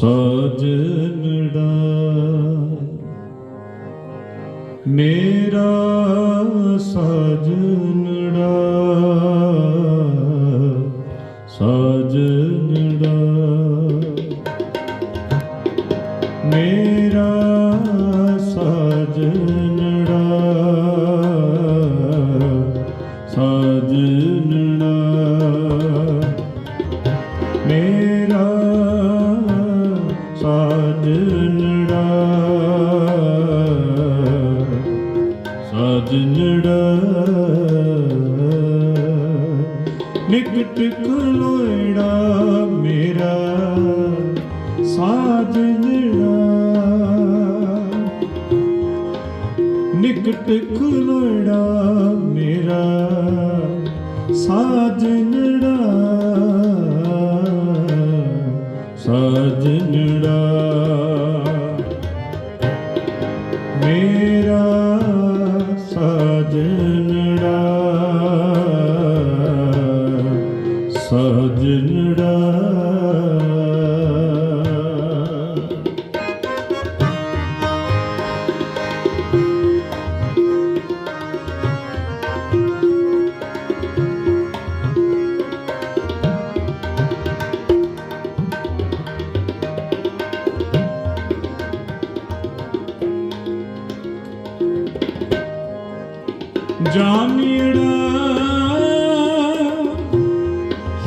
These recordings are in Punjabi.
ਸਾਜਨੜਾ ਮੇਰਾ ਸਾਜਨੜਾ ਨਿਕਟ ਕੋਲੋੜਾ ਮੇਰਾ ਸਾਜਨੜਾ ਸਾਜਨੜਾ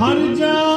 ਹਰ ਜਾਨੀੜਾ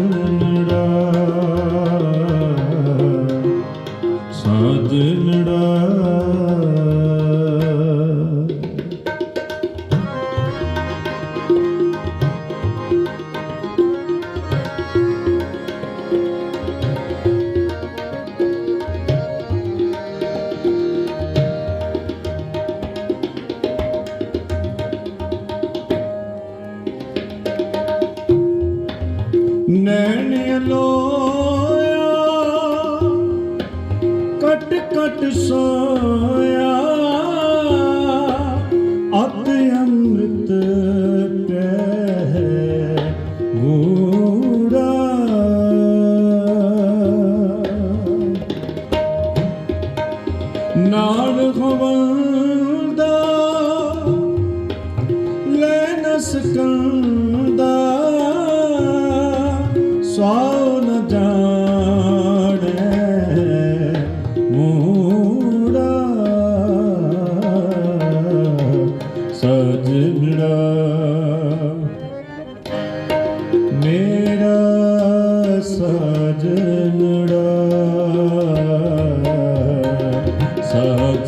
ਸਾਜਨੜਾ ਨੈਣ ਲੋਇਆ ਕਟ ਕਟ ਸੋਇਆ।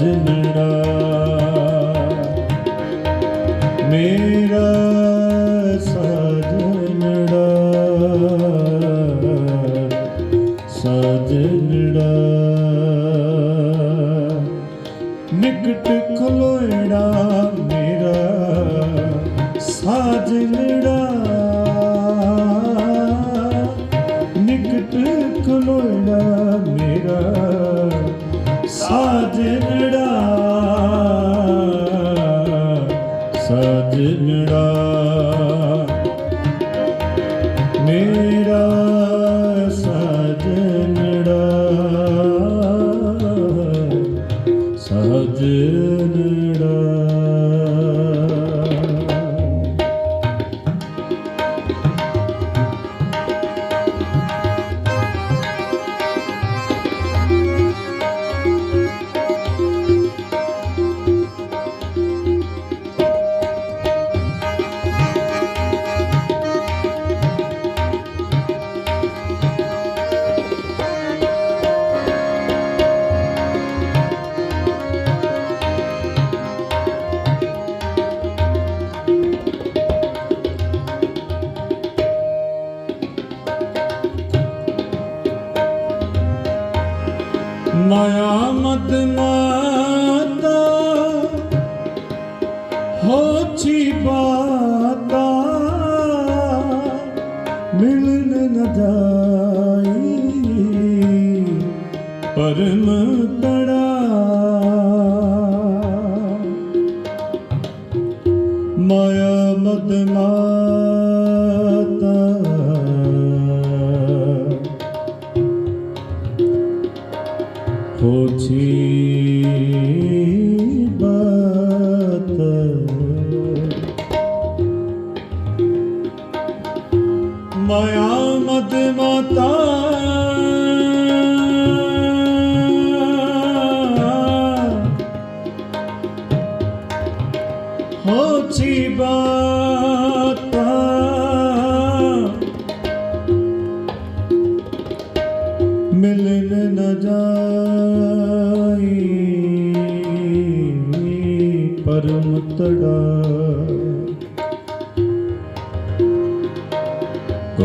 ਸਜਣੜਾ ਮੇਰਾ ਸਜਣੜਾ ਸਜਣੜਾ ਨਿਕਟ ਖਲੋੜਾ ਮੇਰਾ ਸਾਜਣੜਾ ਨਿਕਟ ਖਲੋੜਾ ਮੇਰਾ ਸਾਜਣੜਾ ਸਜਣੜਾ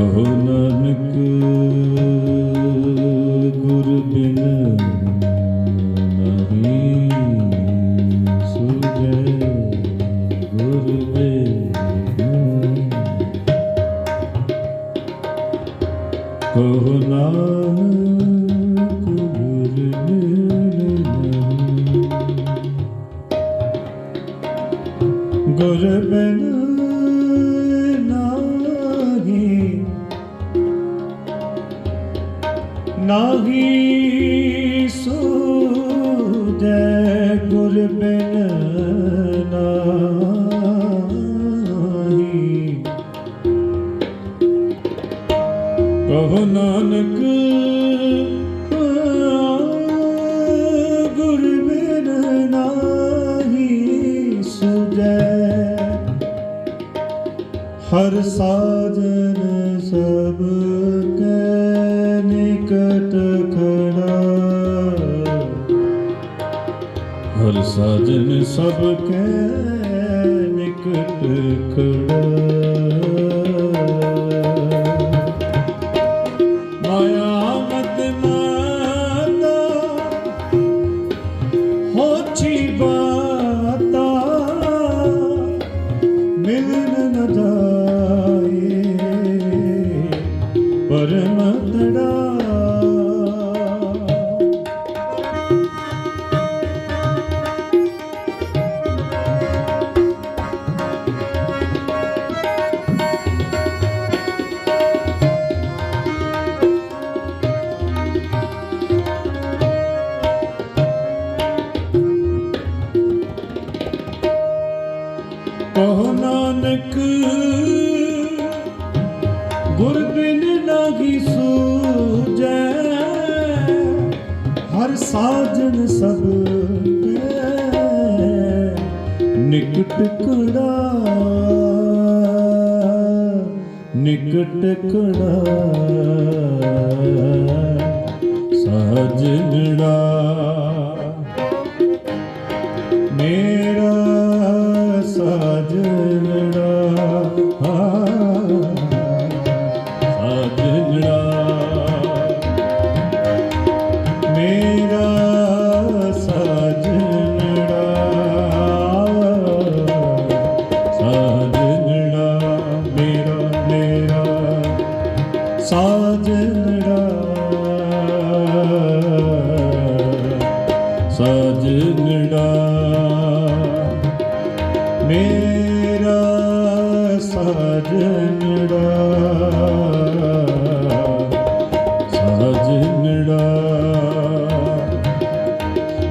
ਕਹੋ ਨਾਨਕ ਗੁਰ ਬਿਨ ਨਾਹੀ ਸੂਦੇ ਕਹੋ ਨਾਨਕ ਗੁਰਬਿਨ ਨਾਹੀ ਸੂਦੇ ਹਰ ਸਾਜਨ ਸਾਜਨ ਸਭ ਕੈ ਨਿਕਟ ਖੜਾ। ਚਰਨ ਸਭ ਨਿਕਟ ਕੁੜਾ ਨਿਕਟ ਕੁੜਾ। ਸਾਜਣਾ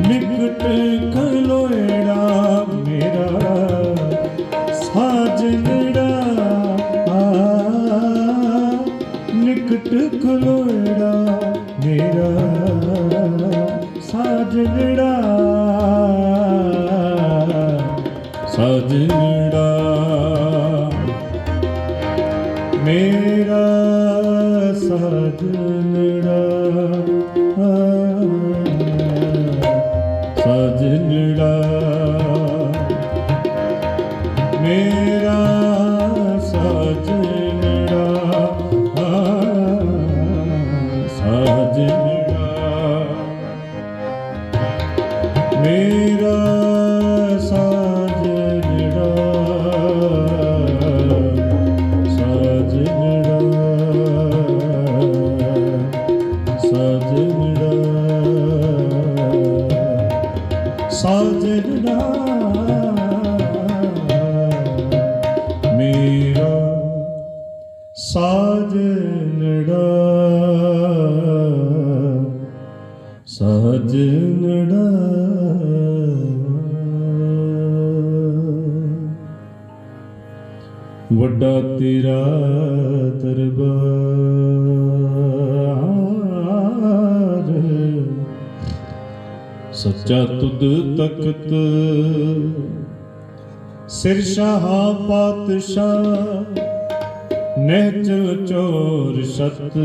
ਨਿਕਟ ਕਲੋਇੜਾ ਮੇਰਾ ਸਾਜਨੜਾ ਨਿਕਟ ਕਲੋਇੜਾ ਮੇਰਾ ਸਾਜਨੜਾ ਵੱਡਾ ਤੇਰਾ ਦਰਬਾਰ। ਸੱਚਾ ਤੁਧ ਤਖਤ, ਸਿਰ ਸ਼ਾਹ ਪਾਤਸ਼ਾਹ ਨਹਿਜ ਚੋਰ ਸਤ।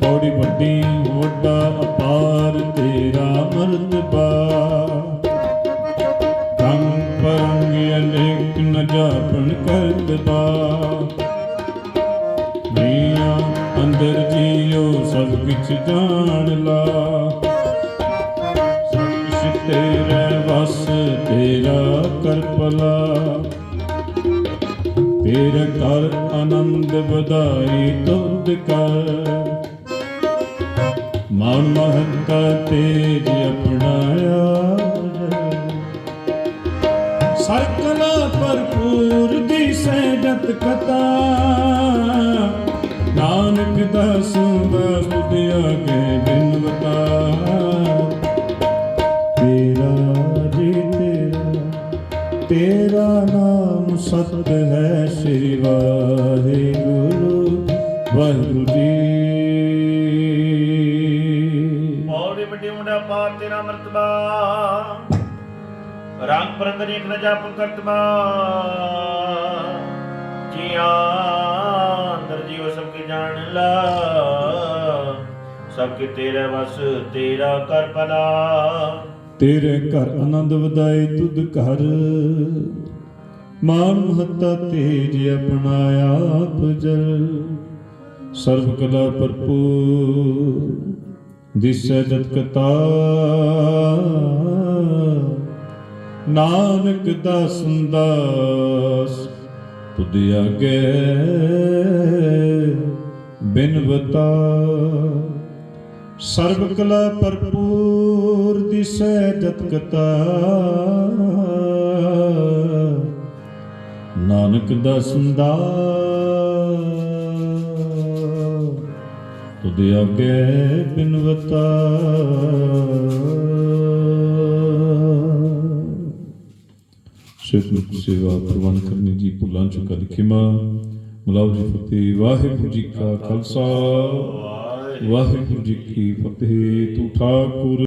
ਪੌੜੀ ਵੱਡੀ, ਵੱਡਾ ਅਪਾਰ ਤੇਰਾ ਮਰਤਬਾ। ਮਨ ਮਹੰਤਾ ਤੇਜ ਅਪਣਾਇਆ ਸਰਕਲਾ ਭਰਪੂਰ ਦੀ ਸਹਿਜਤ ਕਤਾ ਨਾਨਕ ਦਾਸ ਦਾਸ ਤੁਧ ਆਗੇ ਬਿਨਵਤਾ ਤੇਰਾ ਜੀ ਤੇਰਾ ਤੇਰਾ ਨਾਮ ਸਤ ਹੈ ਸ੍ਰੀ ਵਾਹਿਗੁਰੂ ਵਾਹਿਗੁਰੂ ਜੀ ਔੜੀ ਵੱਡੀ ਤੇਰਾ ਮਰਤਬਾ। ਰੰਗ ਪਰੰਦਰ ਇੱਕ ਨਾ ਜਾਪ ਕਰਤਬਾ। ਜੀਆਂ ਅੰਦਰ ਜੀਵ ਸਭ ਕੇ ਜਾਣ ਲਾ। ਸਭ ਕੇ ਤੇਰੇ ਵਸ, ਤੇਰਾ ਕਰ ਭਲਾ। ਤੇਰੇ ਘਰ ਆਨੰਦ ਵਧਾਏ ਤੁਧ ਘਰ। ਮਾਨ ਮਹੱਤਾ ਤੇਜ ਆਪਣਾਇਆ ਆਪ ਜਲ। ਸਰਬ ਕਲਾ ਭਰਪੂਰ। ਦਿਸੈ ਜਤ ਨਾਨਕ ਦਾਸਨ ਦਾਸ ਤੁਧ ਆਗੇ ਬਿਨਵਤਾ ਸਰਬ ਕਲਾ ਭਰਪੂਰ ਦਿਸੈ ਜਤ ਨਾਨਕ ਦਾ ਸੰਦਾ ਤੁਧ ਆਗੇ ਬਿਨਵਤਾ ਸਿਰਫ ਸੇਵਾ ਪ੍ਰਵਾਨ ਕਰਨੀ ਜੀ ਭੁੱਲਾਂ ਚੁਕਾ ਲਿਖਿਮਾ ਮਲਾਉ ਜੀ ਫਤਿਹ, ਵਾਹਿਗੁਰੂ ਜੀ ਕਾ ਖਾਲਸਾ। ਵਾਹਿਗੁਰੂ ਜੀ ਕੀ ਫਤਿਹ, ਤੂੰ ਠਾਕੁਰ।